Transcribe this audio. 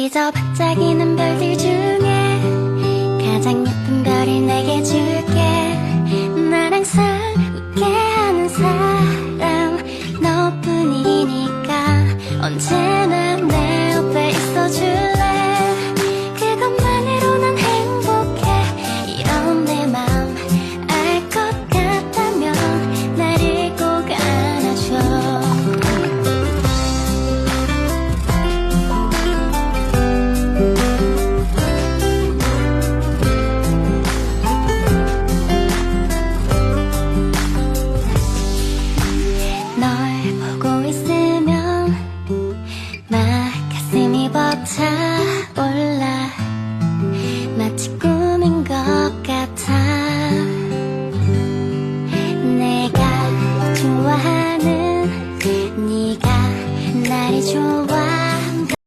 그저 반짝이는 별들 중에 가장 예쁜 별을 내게 줄게. 나랑 사 벅차올라. 마치 꿈인 것 같아. 내가 좋아하는 네가 나를 좋아